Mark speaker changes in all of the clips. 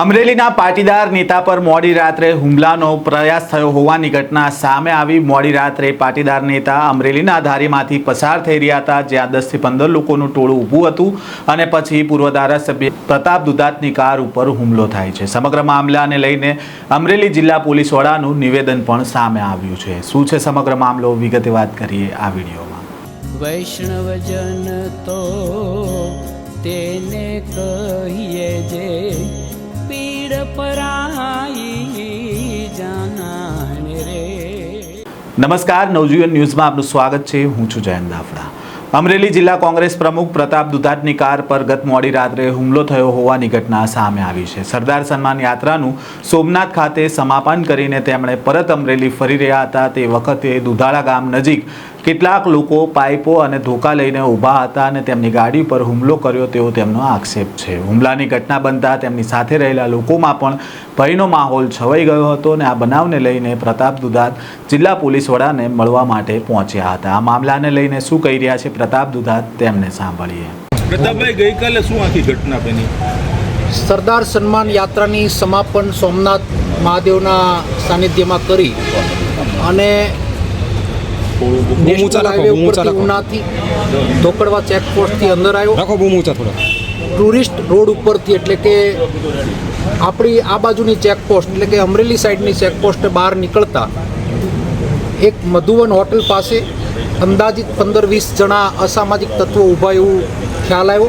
Speaker 1: અમરેલીના પાટીદાર નેતા પર મોડી રાત્રે હુમલાનો પ્રયાસ થયો હોવાની ઘટના સામે આવી. મોડી રાત્રે પાટીદાર નેતા અમરેલીના ધારીમાંથી પસાર થઈ રહ્યા હતા, જ્યાં દસથી પંદર લોકોનું ટોળું ઊભું હતું અને પછી પૂર્વ ધારાસભ્ય પ્રતાપ દુધાતની કાર ઉપર હુમલો થાય છે. સમગ્ર મામલાને લઈને અમરેલી જિલ્લા પોલીસ વડાનું નિવેદન પણ સામે આવ્યું છે. શું છે સમગ્ર મામલો? વિગતે વાત કરીએ આ વિડીયોમાં.
Speaker 2: વૈષ્ણવજન તો તેને કહીએ જે પીડ પરાઈ રે
Speaker 1: નમસ્કાર નવજીવન ન્યૂઝમાં આપનું સ્વાગત છે. હું છું જયંત દાફડા અમરેલી જિલ્લા કોંગ્રેસ પ્રમુખ પ્રતાપ દુધાતની કાર પર ગત મોડી રાત્રે હુમલો થયો હોવાની ઘટના સામે આવી છે. સરદાર સન્માન યાત્રાનું સોમનાથ ખાતે સમાપન કરીને તેમણે પરત અમરેલી ફરી રહ્યા હતા. તે વખતે દુધાળા ગામ નજીક કેટલાક લોકો પાઇપો અને ધોકા લઈને ઊભા હતા અને તેમની ગાડી પર હુમલો કર્યો તેવો તેમનો આક્ષેપ છે. હુમલાની ઘટના બનતા તેમની સાથે રહેલા લોકોમાં પણ ભયનો માહોલ છવાઈ ગયો હતો અને આ બનાવને લઈને પ્રતાપ દુધાત જિલ્લા પોલીસ વડાને મળવા માટે પહોંચ્યા હતા. આ મામલાને લઈને શું કહી રહ્યા છે પ્રતાપ દુધાત તેમને સાંભળીએ.
Speaker 3: પ્રતાપભાઈ ગઈકાલે શું આખી ઘટના બની?
Speaker 4: સરદાર સન્માન યાત્રાની સમાપન સોમનાથ મહાદેવના સાનિધ્યમાં કરી અને ઉપરથી ઉનાથી ધોકડવા ચેકપોસ્ટથી અંદર આવ્યો.
Speaker 5: રાખો બહુ ઊંચા થોડા
Speaker 4: ટુરિસ્ટ રોડ ઉપરથી એટલે કે આપણી આ બાજુની ચેકપોસ્ટ એટલે કે અમરેલી સાઈડની ચેકપોસ્ટ બહાર નીકળતા એક મધુવન હોટલ પાસે અંદાજિત પંદર વીસ જણા અસામાજિક તત્વો ઊભા એવું ખ્યાલ આવ્યો.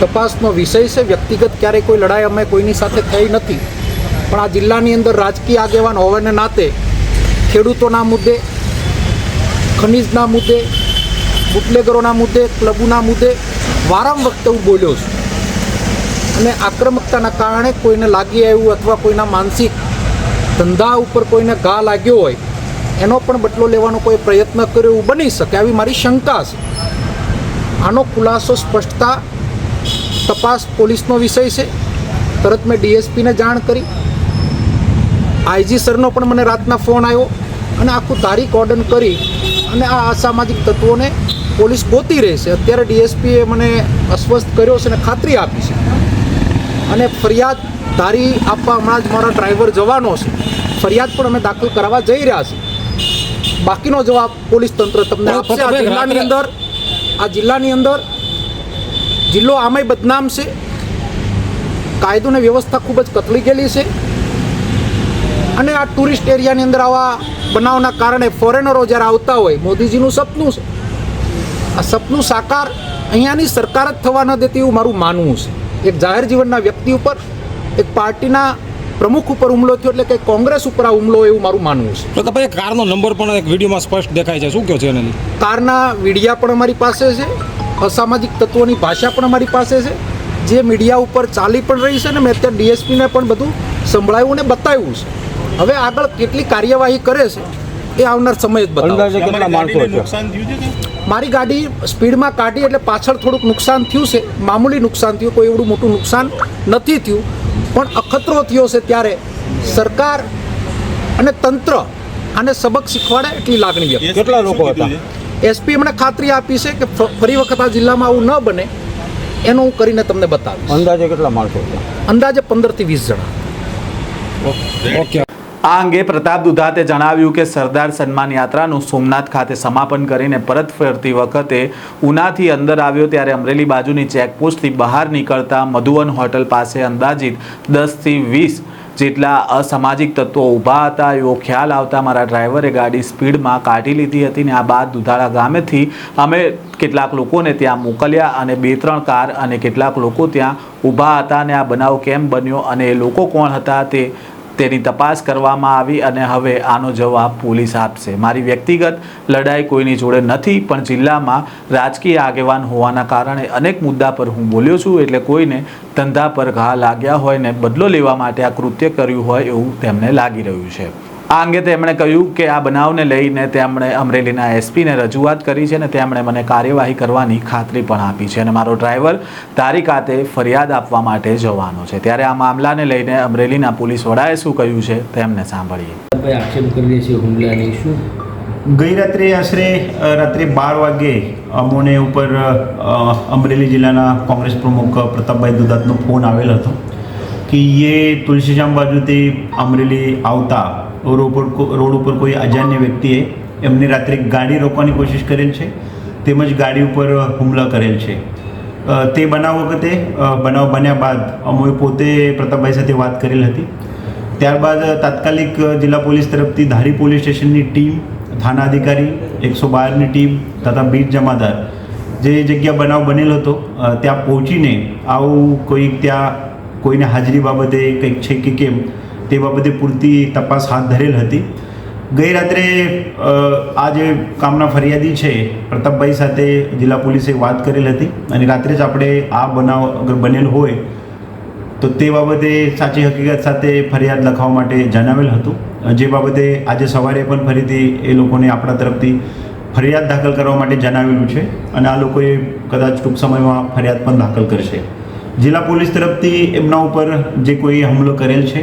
Speaker 4: તપાસનો વિષય છે. વ્યક્તિગત ક્યારેય કોઈ લડાઈ અમે કોઈની સાથે થઈ નથી. પણ આ જિલ્લાની અંદર રાજકીય આગેવાન હોવાને નાતે ખેડૂતોના મુદ્દે, ખનીજના મુદ્દે, બુટલેગરોના મુદ્દે, ક્લબોના મુદ્દે વારંવાર વખતે હું બોલ્યો છું. અને આક્રમકતાના કારણે કોઈને લાગી આવ્યું અથવા કોઈના માનસિક ધંધા ઉપર કોઈને ઘા લાગ્યો હોય, એનો પણ બદલો લેવાનો કોઈ પ્રયત્ન કર્યો એવું બની શકે, આવી મારી શંકા છે. આનો ખુલાસો સ્પષ્ટતા તપાસ પોલીસનો વિષય છે. તરત મેં ડીએસપીને જાણ કરી. આઈજી સરનો પણ મને રાતના ફોન આવ્યો અને આખું તારીખ ઓર્ડન કરી અને આ અસામાજિક તત્વોને પોલીસ ગોતી રહેશે અત્યારે ડીએસપીએ મને અસ્વસ્થ કર્યો છે અને ખાતરી આપી છે. અને ફરિયાદ ધારી આપવા હમણાં જ મારા ડ્રાઈવર જવાનો છે. ફરિયાદ પણ અમે દાખલ કરાવવા જઈ રહ્યા છીએ. બાકીનો જવાબ પોલીસ તંત્ર તમને આપશે. આ જિલ્લાની અંદર આ જિલ્લાની અંદર જિલ્લો આમાંય બદનામ છે. કાયદો ને વ્યવસ્થા ખૂબ જ કથળી ગયેલી છે. અને આ ટુરિસ્ટ એરિયાની અંદર આવા બનાવના કારણે ફોરેનરો જ્યારે આવતા હોય મોદીજીનું સપનું છે. આ સપનું સાકાર અહીંયાની સરકાર જ થવા ન દેતી એવું મારું માનવું છે. એક જાહેર જીવનના વ્યક્તિ ઉપર એક પાર્ટીના પ્રમુખ ઉપર હુમલો થયો એટલે કે કોંગ્રેસ ઉપર આ હુમલો એવું મારું માનવું છે.
Speaker 5: તો ભાઈ કારનો નંબર પણ એક વિડીયોમાં સ્પષ્ટ દેખાય છે. શું કહો છો એને
Speaker 4: કારના વિડીયા પણ અમારી પાસે છે. અસામાજિક તત્વોની ભાષા પણ અમારી પાસે છે. જે મીડિયા ઉપર ચાલી પણ રહી છે ને મેં અત્યારે ડીએસપીને પણ બધું સંભળાયું ને બતાવ્યું છે. હવે આગળ કેટલી કાર્યવાહી કરે છે એ આવનાર સમય જ બતાવશે
Speaker 3: તમારી ગાડીને નુકસાન થયું છે
Speaker 4: મારી ગાડી સ્પીડમાં કાઢી એટલે પાછળ થોડુંક નુકસાન થયું છે. મામૂલી નુકસાન થયું કોઈ એવડું મોટું નુકસાન નથી થયું. પણ અખતરો થયો છે ત્યારે સરકાર અને તંત્ર આને સબક શીખવાડે એટલી લાગણી વ્યક્ત
Speaker 5: કેટલા લોકો હતા?
Speaker 4: એસપી એમણે ખાતરી આપી છે કે ફરી વખત આ જિલ્લામાં આવું ન બને એનું હું કરીને તમને બતાવીશ.
Speaker 5: અંદાજે કેટલા માણસો
Speaker 4: અંદાજે પંદરથી વીસ જણા.
Speaker 5: ઓકે.
Speaker 1: આ અંગે પ્રતાપ દુધાતે જણાવ્યું કે સરદાર સન્માન યાત્રાનું સોમનાથ ખાતે સમાપન કરીને પરત ફરતી વખતે ઉનાથી અંદર આવ્યો ત્યારે અમરેલી બાજુની ચેકપોસ્ટથી બહાર નીકળતા મધુવન હોટલ પાસે અંદાજિત દસથી વીસ જેટલા અસામાજિક તત્વો ઊભા હતા, એવો ખ્યાલ આવતા મારા ડ્રાઈવરે ગાડી સ્પીડમાં કાઢી લીધી હતી ને આ બાદ દુધાળા ગામેથી અમે કેટલાક લોકોને ત્યાં મોકલ્યા અને બે ત્રણ કાર અને કેટલાક લોકો ત્યાં ઊભા હતા અને આ બનાવ કેમ બન્યો અને એ લોકો કોણ હતા તે તેની તપાસ કરવામાં આવી અને હવે આનો જવાબ પોલીસ આપશે. મારી વ્યક્તિગત લડાઈ કોઈની જોડે નથી, પણ જિલ્લામાં રાજકીય આગેવાન હોવાના કારણે અનેક મુદ્દા પર હું બોલ્યો છું, એટલે કોઈને ધંધા પર ઘા લાગ્યા હોય ને બદલો લેવા માટે આ કૃત્ય કર્યું હોય એવું તેમને લાગી રહ્યું છે. આ અંગે તેમણે કહ્યું કે આ બનાવને લઈને તેમણે અમરેલીના એસપીને રજૂઆત કરી છે અને તેમણે મને કાર્યવાહી કરવાની ખાતરી પણ આપી છે. અને મારો ડ્રાઈવર તારી ખાતે ફરિયાદ આપવા માટે જવાનો છે. ત્યારે આ મામલાને લઈને અમરેલીના પોલીસ વડાએ શું કહ્યું છે તેમને સાંભળીએ.
Speaker 6: આક્ષેપ કરીએ છીએ હુમલાની શું?
Speaker 7: ગઈ રાત્રે આશરે રાત્રે બાર વાગે અમોને ઉપર અમરેલી જિલ્લાના કોંગ્રેસ પ્રમુખ પ્રતાપભાઈ દુધાતનો ફોન આવેલ હતો કે એ તુલસીજામ બાજુથી અમરેલી આવતા રોડ ઉપર રોડ ઉપર કોઈ અજાન્ય વ્યક્તિએ એમને રાત્રે ગાડી રોકવાની કોશિશ કરેલ છે, તેમજ ગાડી ઉપર હુમલા કરેલ છે. તે બનાવ વખતે બનાવ બન્યા બાદ અમોએ પોતે પ્રતાપભાઈ સાથે વાત કરેલ હતી. ત્યારબાદ તાત્કાલિક જિલ્લા પોલીસ તરફથી ધારી પોલીસ સ્ટેશનની ટીમ, થાના અધિકારી, એકસો બારની ટીમ તથા બીટ જમાદાર જે જગ્યા બનાવ બનેલો હતો ત્યાં પહોંચીને આવું કોઈ ત્યાં કોઈને હાજરી બાબતે કંઈક છે કે કેમ તે બાબતે પૂરતી તપાસ હાથ ધરેલ હતી. ગઈ રાત્રે આ જે કામના ફરિયાદી છે, પ્રતાપભાઈ સાથે જિલ્લા પોલીસે વાત કરેલ હતી અને રાત્રે જ આપણે આ બનાવ અગર બનેલ હોય, તો તે બાબતે સાચી હકીકત સાથે ફરિયાદ લખવા માટે જણાવેલ હતું. જે બાબતે આજે સવારે પણ ફરીથી એ લોકોને આપણા તરફથી ફરિયાદ દાખલ કરવા માટે જણાવેલું છે અને આ લોકોએ કદાચ ટૂંક સમયમાં ફરિયાદ પણ દાખલ કરશે. જિલ્લા પોલીસ તરફથી એમના ઉપર જે કોઈ હુમલો કરેલ છે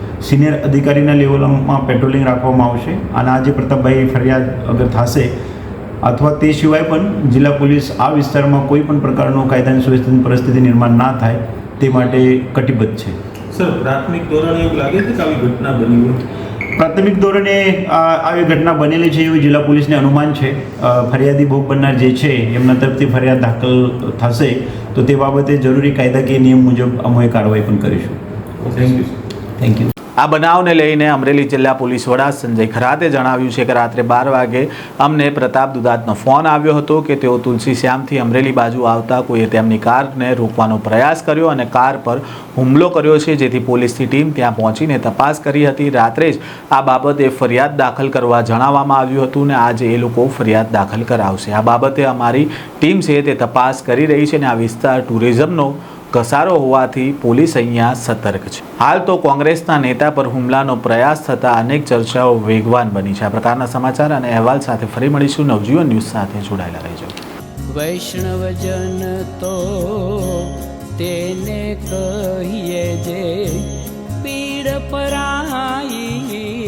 Speaker 7: સિનિયર અધિકારીના લેવલમાં પેટ્રોલિંગ રાખવામાં આવશે. અને આજે પ્રતાપભાઈ ફરિયાદ અગર થશે અથવા તે સિવાય પણ જિલ્લા પોલીસ આ વિસ્તારમાં કોઈ પણ પ્રકારનો કાયદાની સુવ્યવસ્થિત પરિસ્થિતિ નિર્માણ ના થાય તે માટે કટિબદ્ધ છે.
Speaker 3: સર પ્રાથમિક ધોરણે એવું લાગે છે કે આવી ઘટના બની હોય?
Speaker 7: પ્રાથમિક ધોરણે આવી ઘટના બનેલી છે એવું જિલ્લા પોલીસને અનુમાન છે. ફરિયાદી ભોગ બનનાર જે છે એમના તરફથી ફરિયાદ દાખલ થશે તો તે બાબતે જરૂરી કાયદાકીય નિયમ મુજબ અમે કાર્યવાહી પણ કરીશું.
Speaker 3: થેન્ક યુ
Speaker 7: થેન્ક યુ
Speaker 1: આ બનાવને લઈને અમરેલી જિલ્લા પોલીસ વડા સંજય ખરાતે જણાવ્યું છે કે રાત્રે બાર વાગે અમને પ્રતાપ દુદાતનો ફોન આવ્યો હતો કે તેઓ તુલસી શ્યામથી અમરેલી બાજુ આવતા કોઈએ તેમની કારને રોકવાનો પ્રયાસ કર્યો અને કાર પર હુમલો કર્યો છે, જેથી પોલીસની ટીમ ત્યાં પહોંચીને તપાસ કરી હતી. રાત્રે જ આ બાબતે ફરિયાદ દાખલ કરવા જણાવવામાં આવ્યું હતું ને આજે એ લોકો ફરિયાદ દાખલ કરાવશે. આ બાબતે અમારી ટીમ છે તે તપાસ કરી રહી છે અને આ વિસ્તાર ટુરિઝમનો ઘસારો હોવાથી પોલીસ અહીંયા સતર્ક છે. હાલ તો કોંગ્રેસના નેતા પર હુમલાનો પ્રયાસ થતા અનેક ચર્ચાઓ વેગવાન બની છે. આ પ્રકારના સમાચાર અને અહેવાલ સાથે ફરી મળીશું. નવજીવન ન્યૂઝ સાથે જોડાયેલા રહેજો.
Speaker 2: વૈષ્ણવજન તો તેને કહીએ જે પીડ પરાય